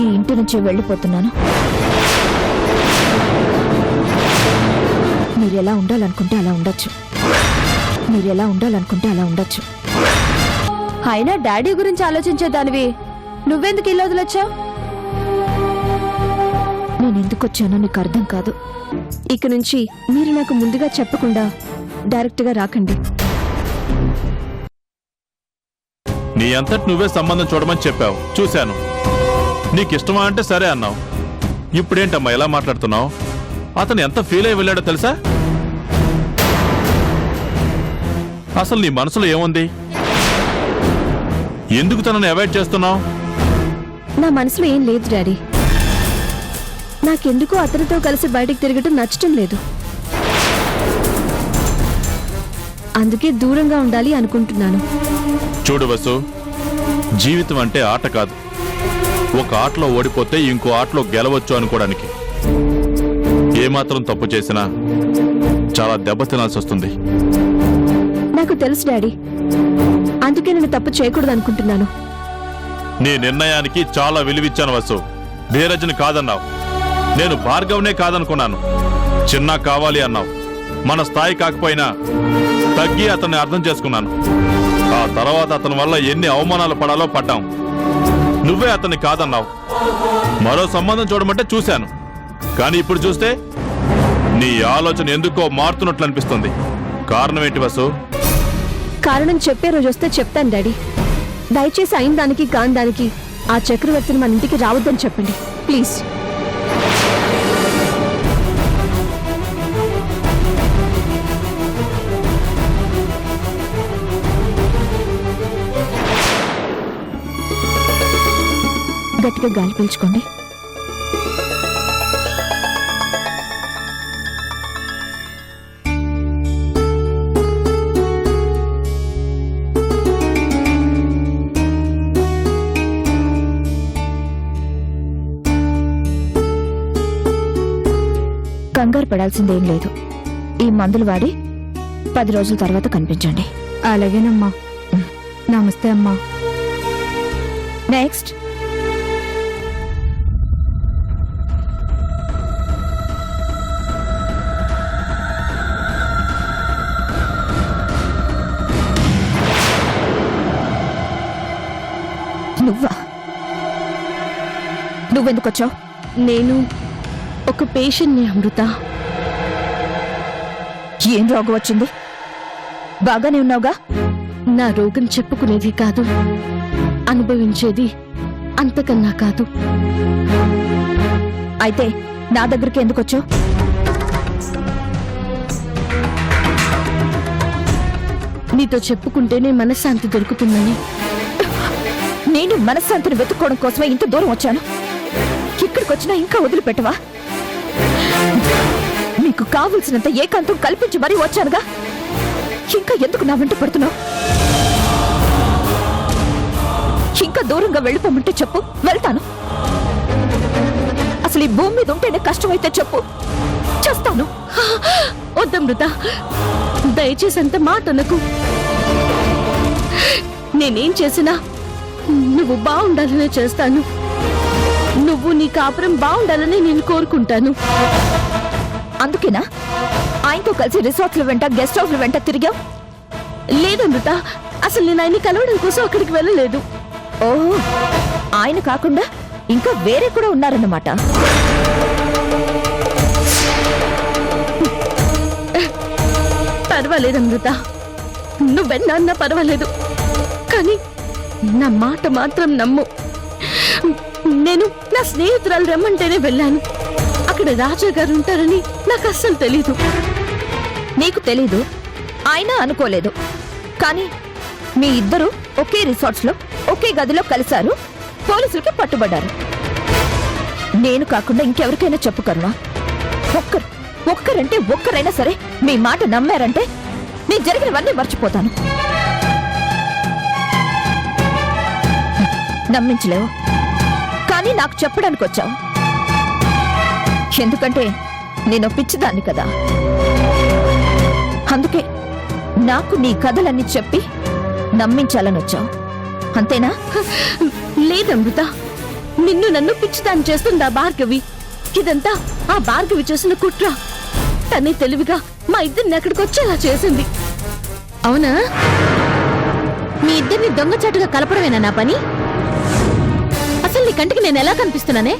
ఈ ఇంటి నుంచి వెళ్ళిపోతున్నాను. మీరు ఎలా ఉండాలనుకుంటే అలా ఉండొచ్చు. మీరు ఎలా ఉండాలనుకుంటే అలా ఉండొచ్చు. అయినా డాడీ గురించి ఆలోచించేదానివి నువ్వెందుకు ఇల్లు వదిలొచ్చావు నేను ఎందుకు వచ్చానో నీకు అర్థం కాదు. ఇక నుంచి మీరు నాకు ముందుగా చెప్పకుండా డైరెక్ట్గా రాకండి. నీ అంతటి నువ్వే సంబంధం చూడమని చెప్పావు. చూశాను. నీకు ఇష్టమా అంటే సరే అన్నావు. ఇప్పుడేంటమ్మా ఎలా మాట్లాడుతున్నావు? అతను ఎంత ఫీల్ అయి వెళ్ళాడో తెలుసా? అసలు నీ మనసులో ఏముంది? ఎందుకు తనని అవాయిడ్ చేస్తున్నావు? నా మనసులో ఏం లేదు డాడీ. నాకెందుకో అతనితో కలిసి బయటికి తిరగటం నచ్చటం లేదు. అందుకే దూరంగా ఉండాలి అనుకుంటున్నాను. చూడు వసు జీవితం అంటే ఆట కాదు. ఒక ఆటలో ఓడిపోతే ఇంకో ఆటలో గెలవచ్చు అనుకోవడానికి. ఏమాత్రం తప్పు చేసినా చాలా దెబ్బతినాల్సి వస్తుంది. నాకు తెలుసు డాడీ. అందుకే నేను తప్పు చేయకూడదు అనుకుంటున్నాను నీ నిర్ణయానికి చాలా విలువిచ్చాను వసు. ధీరజ్ని కాదన్నావు. నేను భార్గవ్నే కాదనుకున్నాను. చిన్న కావాలి అన్నావు. మన స్థాయి కాకపోయినా తగ్గి అతన్ని అర్థం చేసుకున్నాను. ఆ తర్వాత అతని వల్ల ఎన్ని అవమానాలు పడాలో పడ్డాం. నువ్వే అతన్ని కాదన్నావు. మరో సంబంధం చూడమంటే చూశాను. కానీ ఇప్పుడు చూస్తే నీ ఆలోచన ఎందుకో మారుతున్నట్లు అనిపిస్తుంది. కారణం ఏంటి వసు? కారణం చెప్పే రోజు వస్తే చెప్తాను డాడీ. దయచేసి అయిన దానికి కాని దానికి ఆ చక్రవర్తిని మన ఇంటికి రావద్దని చెప్పండి. ప్లీజ్. గట్టిగా గాలి పీల్చుకోండి. కంగారు పడాల్సిందేం లేదు. ఈ మందులు వాడి పది రోజుల తర్వాత కనిపించండి. అలాగేనమ్మా. నమస్తే అమ్మా. నెక్స్ట్ నువ్వెందుకు వచ్చావు నేను ఒక పేషెంట్ని అమృత. ఏం రోగం వచ్చింది? బాగానే ఉన్నావుగా? నా రోగం చెప్పుకునేది కాదు. అనుభవించేది అంతకన్నా కాదు. అయితే నా దగ్గరికి ఎందుకు వచ్చావు నీతో చెప్పుకుంటేనే మనశ్శాంతి దొరుకుతుందని. నేను మనశ్శాంతిని వెతుక్కోవడం కోసమే ఇంత దూరం వచ్చాను. వచ్చినా ఇంకా వదిలిపెట్టవా? నీకు కావలసినంత ఏకాంతం కల్పించి మరీ వచ్చానుగా? ఇంకా ఎందుకు నా వెంట పడుతున్నావు? ఇంకా దూరంగా వెళ్ళిపోమంటే చెప్పు వెళ్తాను. అసలు ఈ భూమి మీద ఉంటేనే కష్టమైతే చెప్పు. చేస్తాను. వద్దమృత దయచేసి అంత మాట అనకు. నేనేం చేసినా నువ్వు బాగుండాలనే చేస్తాను. నువ్వు నీ కాపురం బాగుండాలని నేను కోరుకుంటాను. అందుకేనా? ఆయనతో కలిసి రిసార్ట్ల వెంట గెస్ట్ హౌస్ల వెంట తిరిగావు? లేదమృత అసలు నేను ఆయన్ని కలవడం కోసం అక్కడికి వెళ్ళలేదు. ఓహో ఆయన కాకుండా ఇంకా వేరే కూడా ఉన్నారన్నమాట. పర్వాలేదు అమృత నువ్వెన్నా పర్వాలేదు. కానీ నా మాట మాత్రం నమ్ము. నేను నా స్నేహితురాలు రమ్మంటేనే వెళ్ళాను. అక్కడ రాజా గారు ఉంటారని నాకు అస్సలు తెలీదు. నీకు తెలీదు. ఆయన అనుకోలేదు. కానీ మీ ఇద్దరు ఒకే రిసార్ట్స్లో ఒకే గదిలో కలిశారు. పోలీసులకి పట్టుబడ్డారు. నేను కాకుండా ఇంకెవరికైనా చెప్పు కరుణా. ఒక్కరు ఒక్కరంటే ఒక్కరైనా సరే మీ మాట నమ్మారంటే నేను జరిగినవన్నీ మర్చిపోతాను. నమ్మించలేవు. నాకు చెప్పడానికి వచ్చావు ఎందుకంటే నేను పిచ్చిదాన్ని కదా. అందుకే నాకు నీ కథలన్నీ చెప్పి నమ్మించాలని వచ్చావు అంతేనా లేదమృత నిన్ను నన్ను పిచ్చిదాన్ని చేస్తుంది ఆ భార్గవి? ఇదంతా ఆ భార్గవి చేసిన కుట్ర. తనే తెలివిగా మా ఇద్దరిని అక్కడికి వచ్చేలా చేసింది. అవునా? మీ ఇద్దరిని దొంగచాటుగా కలపడమేనా నా పని? అసలు నీ కంటికి నేను ఎలా కనిపిస్తున్నానే?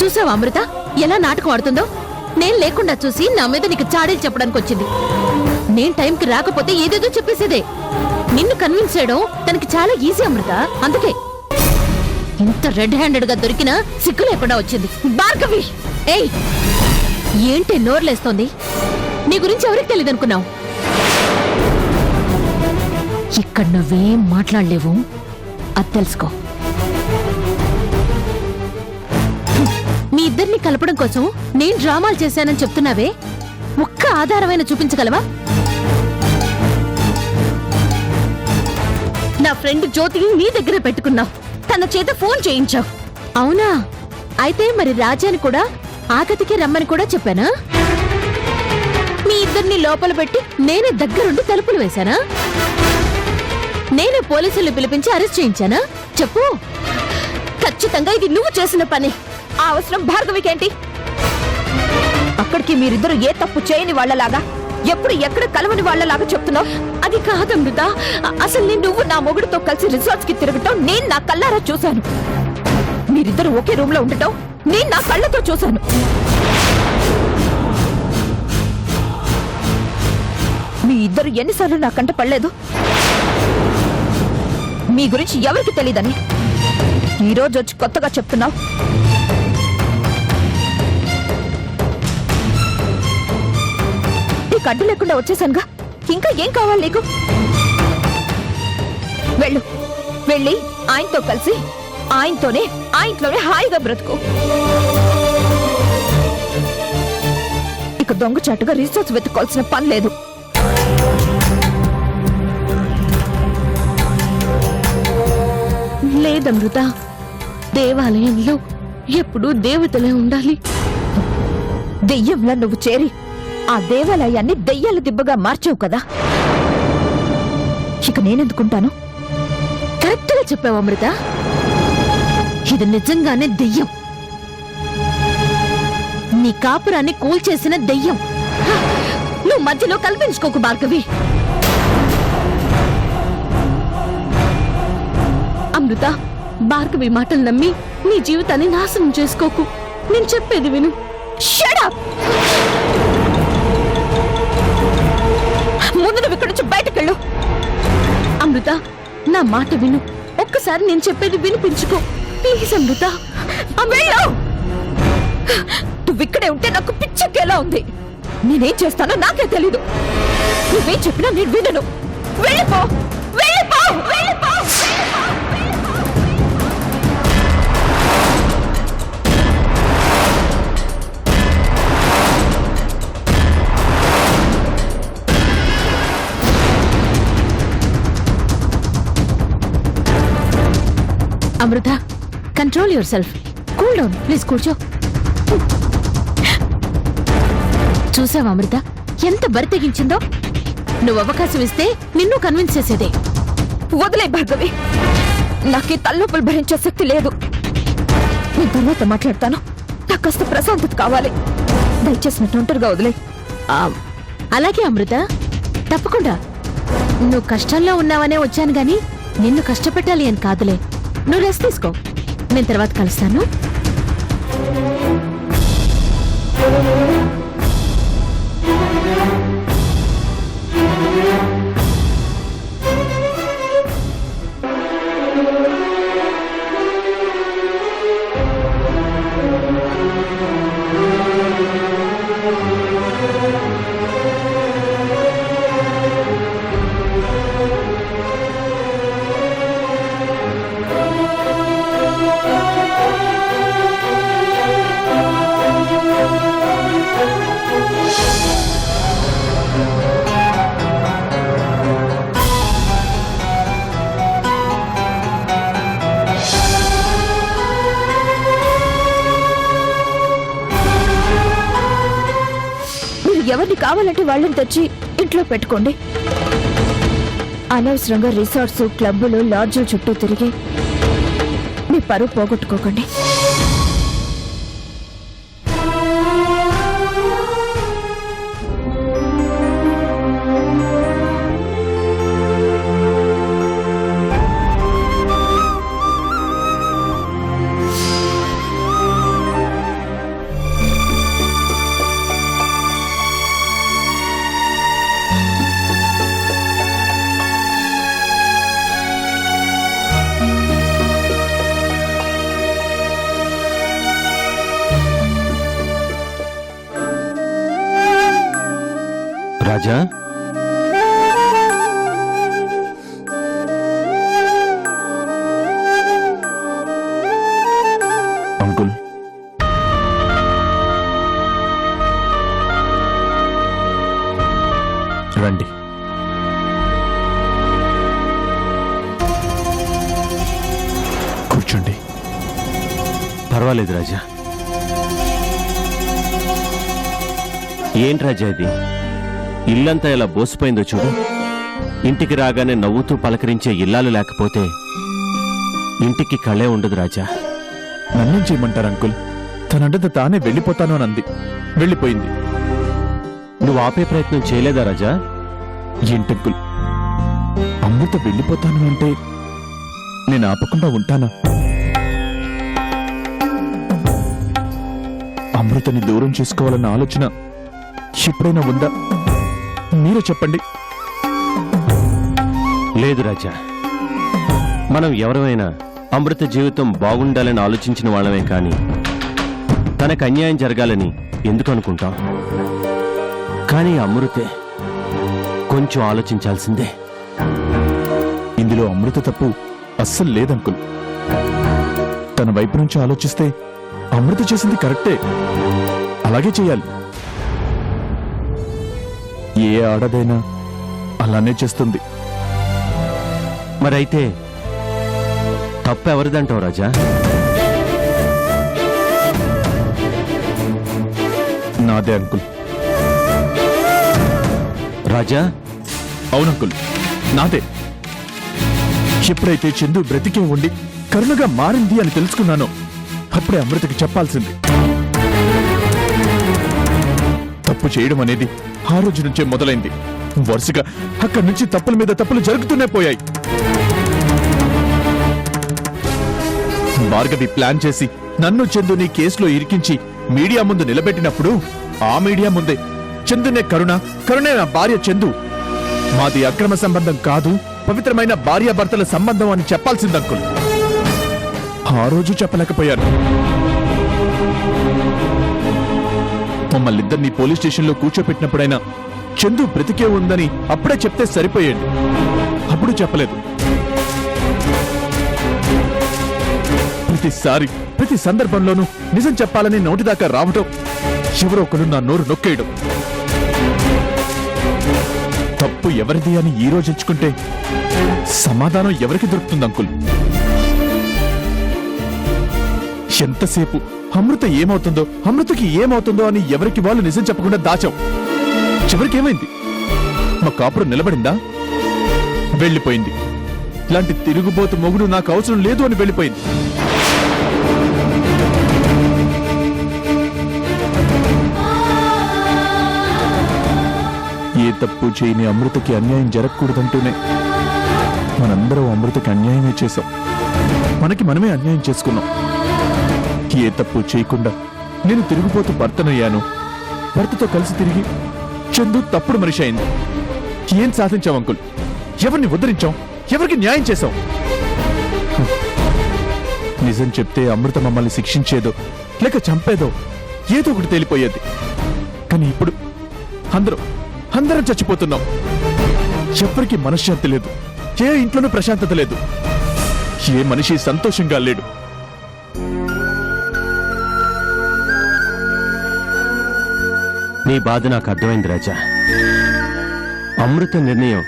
చూసావా అమృత? ఎలా నాటకం ఆడుతుందో? నేను లేకుండా చూసి నా మీద నీకు చాడీలు చెప్పడానికి వచ్చింది. నేను టైంకి రాకపోతే ఏదేదో చెప్పేసేదే. నిన్ను కన్విన్స్ చేయడం తనకి చాలా ఈజీ అమృత. అందుకే ఇంత రెడ్ హ్యాండెడ్గా దొరికినా సిగ్గు లేకుండా వచ్చింది. భార్గవి! ఏయ్! ఏంటి నోర్లేస్తోంది? నీ గురించి ఎవరికి తెలియదు అనుకున్నావు ఇక్కడ నువ్వేం మాట్లాడలేవు. అది తెలుసుకో. మీ ఇద్దరిని కలపడం కోసం నేను డ్రామాలు చేశానని చెప్తున్నావే? ఒక్క ఆధారమైన చూపించగలవా? నా ఫ్రెండ్ జ్యోతిని నీ దగ్గర పెట్టుకున్నావు. తన చేత ఫోన్ చేయించావు. అవునా? అయితే మరి రాజాని కూడా ఆకతికి రమ్మని కూడా చెప్పానా? మీ ఇద్దరిని లోపల పెట్టి నేనే దగ్గరుండి తలుపులు వేశానా? నేనే పోలీసులు పిలిపించి అరెస్ట్ చేయించానా? చెప్పు. ఖచ్చితంగా ఇది నువ్వు చేసిన పని. ఆ అవసరం భార్గవికేంటి అక్కడికి మీరిద్దరు ఏ తప్పు చేయని వాళ్ళలాగా ఎప్పుడు ఎక్కడ కలవని వాళ్ళలాగా చెప్తున్నావు? అది కాదమృత అసలు నేను నువ్వు నా మొగుడుతో కలిసి రిసార్ట్స్కి తిరగటం నేను నా కల్లారా చూశాను. మీరిద్దరు ఒకే రూమ్లో ఉండటం నేను నా కళ్ళతో చూశాను. మీ ఇద్దరు ఎన్నిసార్లు నా కంట పడలేదు? మీ గురించి ఎవరికి తెలియదని ఈ రోజు వచ్చి కొత్తగా చెప్తున్నావు. నీకు అడ్డు లేకుండా వచ్చేసానుగా. ఇంకా ఏం కావాలి నీకు? వెళ్ళు. వెళ్ళి ఆయనతో కలిసి ఆయనతోనే ఆ ఇంట్లోనే హాయిగా బ్రతుకు. ఇక దొంగచాటుగా రిసోర్స్ వెతుక్కోవాల్సిన పని లేదు. అమృత దేవాలయంలో ఎప్పుడూ దేవతలే ఉండాలి. దెయ్యంలో నువ్వు చేరి ఆ దేవాలయాన్ని దెయ్యాల దిబ్బగా మార్చావు కదా. ఇక నేనెందుకుంటాను? కరెక్ట్గా చెప్పావు అమృత. ఇది నిజంగానే దెయ్యం. నీ కాపురాన్ని కూల్చేసిన దెయ్యం. నువ్వు మధ్యలో కల్పించుకోకు భార్గవి. అమృత భార్గవి మాటలు నమ్మి నీ జీవితాన్ని నాశనం చేసుకోకు. నేను చెప్పేది విను. ముందు నువ్వు ఇక్కడి నుంచి బయటకెళ్ళు అమృత నా మాట విను. ఒక్కసారి నేను చెప్పేది వినిపించుకో. ప్లీజ్ అమృత. నువ్వు ఇక్కడే ఉంటే నాకు పిచ్చక్కేలా ఉంది. నేనేం చేస్తానో నాకే తెలీదు. నువ్వేం చెప్పినా నేను వినను. వెళ్ళిపో! వెళ్ళిపో! Amrita control yourself cool down please కూర్చో. చూసావా అమృత? ఎంత బరి తెగించిందో? నువ్వు అవకాశం ఇస్తే నిన్ను కన్విన్స్ చేసేదే. వదిలే భార్గవి. నాకు తల్లొప్పులు భరించే శక్తి లేదు. నేను తర్వాత మాట్లాడతాను. నాకు కాస్త ప్రశాంతత కావాలి. దయచేసి నన్ను ఒంటరిగా వదిలే. ఆ, అలాగే అమృత. తప్పకుండా. నువ్వు కష్టంలో ఉన్నావనే వచ్చాను గాని నిన్ను కష్టపెట్టాలి అని కాదులే. నువ్వు రెస్ట్ తీసుకో నేను తర్వాత కలుస్తాను మీరు వాళ్ళని తెచ్చి ఇంట్లో పెట్టుకోండి. అనవసరంగా రిసార్ట్స్ క్లబ్బులు లాడ్జుల చుట్టూ తిరిగి మీ పరువు పోగొట్టుకోకండి. రాజా? అంకుల్. రండి. కూర్చోండి. పర్వాలేదు రాజా. ఏంటి రాజా ఇది? ఇల్లంతా ఎలా బోసిపోయిందో చూడు. ఇంటికి రాగానే నవ్వుతూ పలకరించే ఇల్లాలు లేకపోతే ఇంటికి కళే ఉండదు రాజా. నన్నేం చేయమంటారు అంకుల్? తనంటది తానే వెళ్ళిపోతాను అని అంది. వెళ్ళిపోయింది. నువ్వు ఆపే ప్రయత్నం చేయలేదా రాజా? ఏంటంకుల్? అమృత వెళ్ళిపోతాను అంటే నేను ఆపకుండా ఉంటానా? అమృతని దూరం చేసుకోవాలన్న ఆలోచన ఎప్పుడైనా ఉందా? మీరే చెప్పండి. లేదు రాజా. మనం ఎవరమైనా అమృత జీవితం బాగుండాలని ఆలోచించిన వాళ్ళమే కాని తనకు అన్యాయం జరగాలని ఎందుకు అనుకుంటాం? కానీ అమృతే కొంచెం ఆలోచించాల్సిందే. ఇందులో అమృత తప్పు అస్సలు లేదంకుల్ తన వైపు నుంచి ఆలోచిస్తే అమృత చేసింది కరెక్టే. అలాగే చేయాలి. ఏ ఆడదైనా అలానే చేస్తుంది. మరైతే తప్పు ఎవరిదంటావు రాజా? నాదే అంకుల్. రాజా? అవునంకుల్ నాదే. ఎప్పుడైతే చందు బ్రతికే ఉండి కరుణగా మారింది అని తెలుసుకున్నానో అప్పుడే అమృతకి చెప్పాల్సింది. తప్పు చేయడం అనేది ఆ రోజు నుంచే మొదలైంది. వరుసగా అక్కడి నుంచి తప్పుల మీద తప్పులు జరుగుతూనే పోయాయి. భార్గవి ప్లాన్ చేసి నన్ను చందుని కేసులో ఇరికించి మీడియా ముందు నిలబెట్టినప్పుడు ఆ మీడియా ముందే చందునే కరుణ కరుణే నా భార్య చందు. మాది అక్రమ సంబంధం కాదు పవిత్రమైన భార్యాభర్తల సంబంధం అని చెప్పాల్సిందంకులు ఆ రోజు చెప్పలేకపోయాను. మమ్మల్నిద్దరినీ పోలీస్ స్టేషన్లో కూర్చోపెట్టినప్పుడైనా చందు బ్రతికే ఉందని అప్పుడే చెప్తే సరిపోయాడు అప్పుడు చెప్పలేదు. ప్రతిసారి ప్రతి సందర్భంలోనూ నిజం చెప్పాలని నోటిదాకా రావటం ఎవరో ఒకరు నా నోరు నొక్కేయడం. తప్పు ఎవరిది అని ఈ రోజు ఎంచుకుంటే సమాధానం ఎవరికి దొరుకుతుంది అంకుల్? ఎంతసేపు? అమృత ఏమవుతుందో అమృతకి ఏమవుతుందో అని ఎవరికి వాళ్ళు నిజం చెప్పకుండా దాచాం చివరికి ఏమైంది మా కాపురం నిలబడిందా? వెళ్ళిపోయింది. ఇలాంటి తిరుగుబోతు మొగుడు నాకు అవసరం లేదు అని వెళ్ళిపోయింది. ఏ తప్పు చేయని అమృతకి అన్యాయం జరగకూడదంటూనే మనందరం అమృతకి అన్యాయమే చేశాం. మనకి మనమే అన్యాయం చేసుకున్నాం. ఏ తప్పు చేయకుండా నేను తిరిగిపోతూ భర్తనయ్యాను. భర్తతో కలిసి తిరిగి చందు తప్పుడు మనిషి అయింది. ఏం సాధించాం అంకుల్? ఎవరిని ఉద్ధరించాం ఎవరికి న్యాయం చేశాం నిజం చెప్తే అమృత మమ్మల్ని శిక్షించేదో లేక చంపేదో ఏదో ఒకటి తేలిపోయేది. కానీ ఇప్పుడు అందరూ అందరం చచ్చిపోతున్నాం. ఎవరికి మనశ్శాంతి లేదు. ఏ ఇంట్లోనూ ప్రశాంతత లేదు. ఏ మనిషి సంతోషంగా లేడు. నీ బాధ నాకు అర్థమైంది రాజా. అమృత నిర్ణయం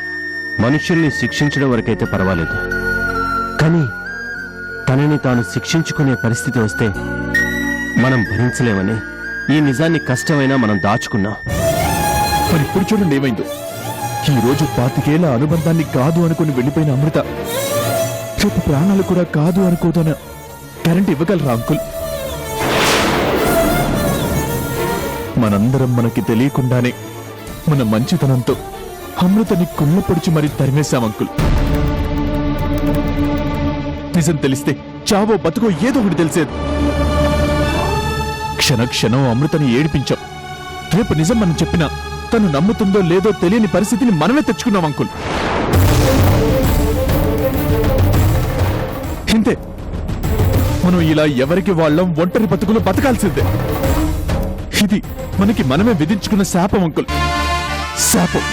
మనుషుల్ని శిక్షించడం వరకైతే పర్వాలేదు. కానీ తనని తాను శిక్షించుకునే పరిస్థితి వస్తే మనం భరించలేమని ఈ నిజాన్ని కష్టమైనా మనం దాచుకున్నాం. మరి ఇప్పుడు చూడండి ఏమైందో. ఈ రోజు పాతికేళ్ళ అనుబంధాన్ని కాదు అనుకుని వెళ్ళిపోయిన అమృత. రేపు ప్రాణాలు కూడా కాదు అనుకోదన కరెంట్ ఇవ్వగలరా అంకుల్? మనందరం మనకి తెలియకుండానే మన మంచితనంతో అమృతని కుళ్ళపొడిచి మరీ తరిమేశామంకుల్ నిజం తెలిస్తే చావో బతుకో ఏదో ఒకటి తెలిసేది. క్షణ క్షణం అమృతని ఏడిపించాం. రేపు నిజం మనం చెప్పినా తను నమ్ముతుందో లేదో తెలియని పరిస్థితిని మనమే తెచ్చుకున్నాం అంకుల్. ఇంతే. మనం ఇలా ఎవరికి వాళ్ళం ఒంటరి బతుకులు బతకాల్సిందే. ఇది మనకి మనమే విధించుకున్న శాపం అంకుల్. శాపం.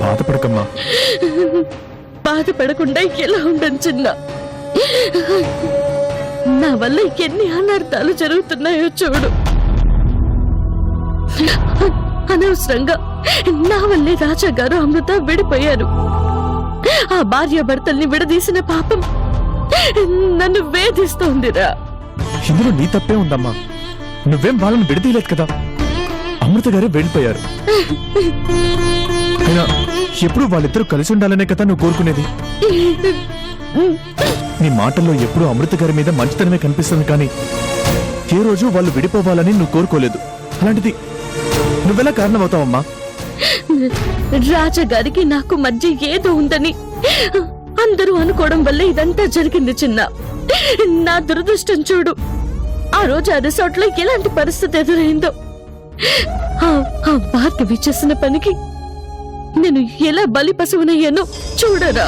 బాధపడకమ్మా. బాధపడకుండా ఎలా ఉండను చిన్న? నా వల్ల ఎన్ని అనర్థాలు జరుగుతున్నాయో చూడు. అనవసరంగా నా వల్లే రాజా గారు అమృత విడిపోయారు. ఆ భార్య భర్తల్ని విడదీసిన పాపం నన్ను వేధిస్తోందిరా. ఇందులో నీ తప్పే ఉందమ్మా. నువ్వేం వాళ్ళని విడదీయలేదు కదా? అమృత గారే వెళ్ళిపోయారు. అయినా ఎప్పుడు వాళ్ళిద్దరూ కలిసి ఉండాలనే కదా నువ్వు కోరుకునేది. నీ మాటల్లో ఎప్పుడూ అమృత గారి మీద మంచితనమే కనిపిస్తుంది కానీ ఏ రోజు వాళ్ళు విడిపోవాలని నువ్వు కోరుకోలేదు. అలాంటిది నువ్వెలా కారణమవుతావమ్మా? రాజగారికి నాకు మధ్య ఏదో ఉందని అందరూ అనుకోవడం వల్ల ఇదంతా జరిగింది చిన్న. నా దురదృష్టం చూడు. ఆ రోజు ఆ రిసార్ట్లో ఎలాంటి పరిస్థితి ఎదురైందో. ఆ- ఆ భార్గవి చేసిన పనికి నేను ఎలా బలి పశువునయ్యానో చూడరా.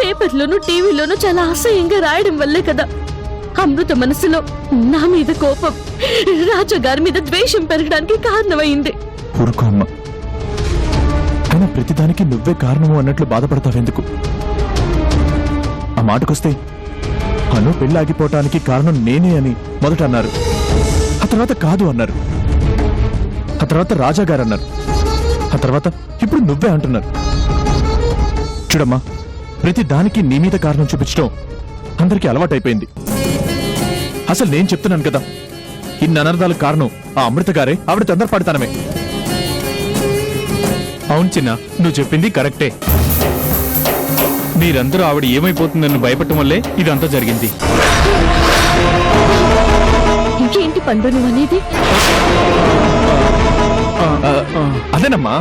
పేపర్లోను టీవీలోను చాలా అసహ్యంగా రాయడం వల్లే కదా. అమృత మనసులో నా మీద కోపం రాజుగారి మీద ద్వేషం పెరగడానికి కారణమైంది. ఊరుకో అమ్మా. అయినా ప్రతిదానికి నువ్వే కారణము అన్నట్లు బాధపడతావెందుకు? ఆ మాటకొస్తే అను పెళ్ళాగిపోవటానికి కారణం నేనే అని మొదట అన్నారు. ఆ తర్వాత కాదు అన్నారు. ఆ తర్వాత రాజాగారు అన్నారు. ఆ తర్వాత ఇప్పుడు నువ్వే అంటున్నారు. చూడమ్మా ప్రతి దానికి నీ మీద కారణం చూపించడం అందరికీ అలవాటైపోయింది. అసలు నేను చెప్తున్నాను కదా ఇన్ని అనర్థాలకు కారణం ఆ అమృత గారే ఆవిడ తొందరపడతానమే అవును చిన్న నువ్వు చెప్పింది కరెక్టే. మీరందరూ ఆవిడ ఏమైపోతుందని భయపడటం వల్లే ఇదంతా జరిగింది. ఇంకేంటి పండు నువ్వు అనేది? అదేనమ్మా?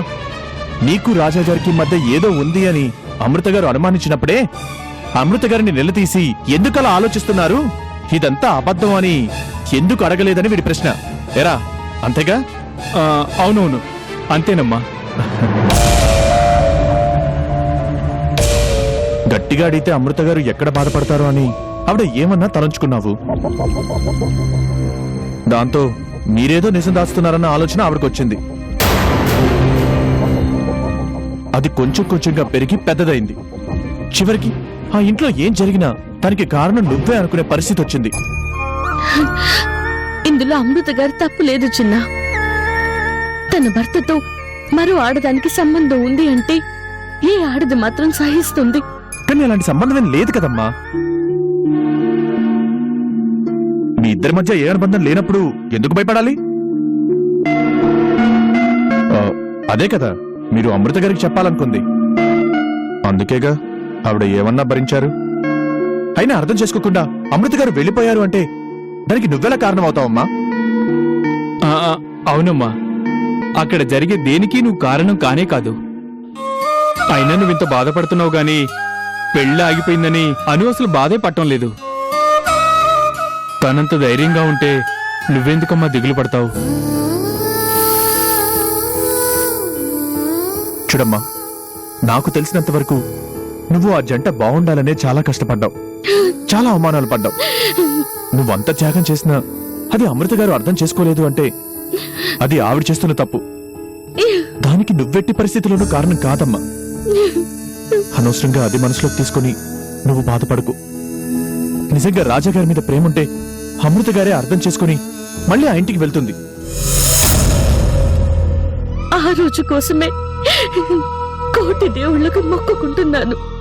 నీకు రాజా గారికి మధ్య ఏదో ఉంది అని అమృత గారు అనుమానించినప్పుడే అమృత గారిని నిలదీసి ఎందుకలా ఆలోచిస్తున్నారు? ఇదంతా అబద్ధం అని ఎందుకు అడగలేదని వీడి ప్రశ్న. ఎరా అంతేగా? అవునవును. అంతేనమ్మా. గట్టిగా అడిగితే అమృత గారు ఎక్కడ బాధపడతారో అని ఆవిడ ఏమన్నా తలంచుకున్నావు? దాంతో మీరేదో నిజం దాస్తున్నారన్న ఆలోచన ఆవిడకొచ్చింది. అది కొంచెం కొంచెంగా పెరిగి పెద్దదైంది. చివరికి ఆ ఇంట్లో ఏం జరిగినా దానికి కారణం నువ్వే అనుకునే పరిస్థితి వచ్చింది. ఇందులో అమృత గారి తప్పు లేదు చిన్న. తన భర్తతో మరో ఆడదానికి సంబంధం ఉంది అంటే ఏ ఆడది మాత్రం సహిస్తుంది? కానీ అలాంటి సంబంధం లేదు కదమ్మా. మీ ఇద్దరి మధ్య ఏ అనుబంధం లేనప్పుడు ఎందుకు భయపడాలి? ఆ, అదే కదా. మీరు అమృత గారికి చెప్పాలనుకుంది. అందుకేగా ఆవిడ ఏమన్నా భరించారు? అయినా అర్థం చేసుకోకుండా అమృత గారు వెళ్ళిపోయారు అంటే దానికి నువ్వెలా కారణమవుతావమ్మా? ఆ, ఆ, అవునమ్మా. అక్కడ జరిగే దేనికి నువ్వు కారణం కానే కాదు. అయినా నువ్వు ఇంత బాధపడుతున్నావు గాని పెళ్ళి ఆగిపోయిందని అను అసలు బాధే పట్టం లేదు. తనంత ధైర్యంగా ఉంటే నువ్వెందుకమ్మా దిగులు పడతావు? చూడమ్మా నాకు తెలిసినంత వరకు నువ్వు ఆ జంట బాగుండాలనే చాలా కష్టపడ్డావు. చాలా అవమానాలు పడ్డావు. నువ్వంత త్యాగం చేసినా అది అమృత గారు అర్థం చేసుకోలేదు అంటే అది ఆవిడ చేస్తున్న తప్పు. దానికి నువ్వెట్టి పరిస్థితుల్లోనూ కారణం కాదమ్మా. అనవసరంగా అది మనసులోకి తీసుకుని నువ్వు బాధపడకు. నిజంగా రాజాగారి మీద ప్రేముంటే అమృత గారే అర్థం చేసుకుని మళ్ళీ ఆ ఇంటికి వెళ్తుంది. ఆ రోజు కోసమే కోటి దేవుళ్ళకు మొక్కుకుంటున్నాను.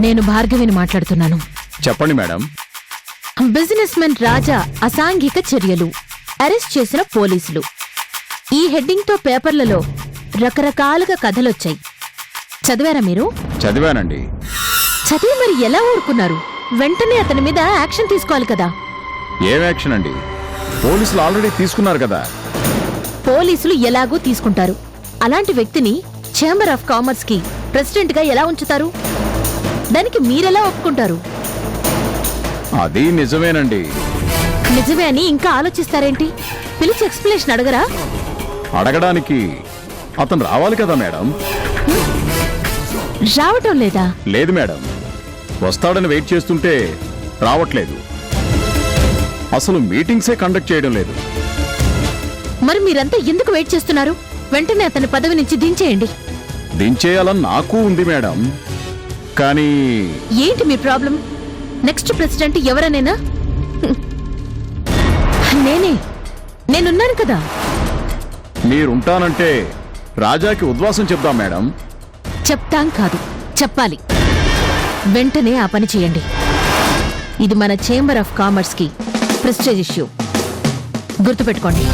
నేను భార్గవిని మాట్లాడుతున్నాను. చెప్పండి మేడం. బిజినెస్ మెన్ రాజా అసాంఘిక చర్యలు. అరెస్ట్ చేసిన పోలీసులు. ఈ హెడ్డింగ్తో పేపర్లలో రకరకాలుగా కథలొచ్చాయి. చదివారా మీరు? చదివానండి. చదివి మరి ఎలా ఊరుకున్నారు? వెంటనే అతని మీద యాక్షన్ తీసుకోవాలి కదా. ఏం యాక్షన్ అండి? పోలీసులు ఆల్రెడీ తీసుకున్నారు కదా. పోలీసులు ఎలాగూ తీసుకుంటారు. అలాంటి వ్యక్తిని ఛాంబర్ ఆఫ్ కామర్స్కి ప్రెసిడెంట్గా ఎలా ఉంచుతారు? దానికి మీరెలా ఒప్పుకుంటారు? అది నిజమేనండి. నిజమే అని ఇంకా ఆలోచిస్తారేంటి? పిలిచి ఎక్స్ప్లెనేషన్ అడగరా? అడగడానికి అతను రావాలి కదా మేడం. రావటం లేదా? లేదు మేడం. వస్తాడని వెయిట్ చేస్తుంటే రావట్లేదు. అసలు మీటింగ్సే కండక్ట్ చేయడం లేదు. మరి మీరంతా ఎందుకు వెయిట్ చేస్తున్నారు? వెంటనే అతని పదవి నుంచి దించేయండి. దించేయాలని నాకు ఉంది మేడం. కానీ ఏంటి మీ ప్రాబ్లం? నెక్స్ట్ ప్రెసిడెంట్ ఎవరనేనా. నేనే. నేనున్నాను కదా. మీరుంటానంటే రాజాకి ఉద్వాసం చెప్దాం మేడం. చెప్తాం కాదు. చెప్పాలి. వెంటనే ఆ పని చేయండి. ఇది మన చేంబర్ ఆఫ్ కామర్స్కి ప్రెస్టేజ్ ఇష్యూ. గుర్తుపెట్టుకోండి.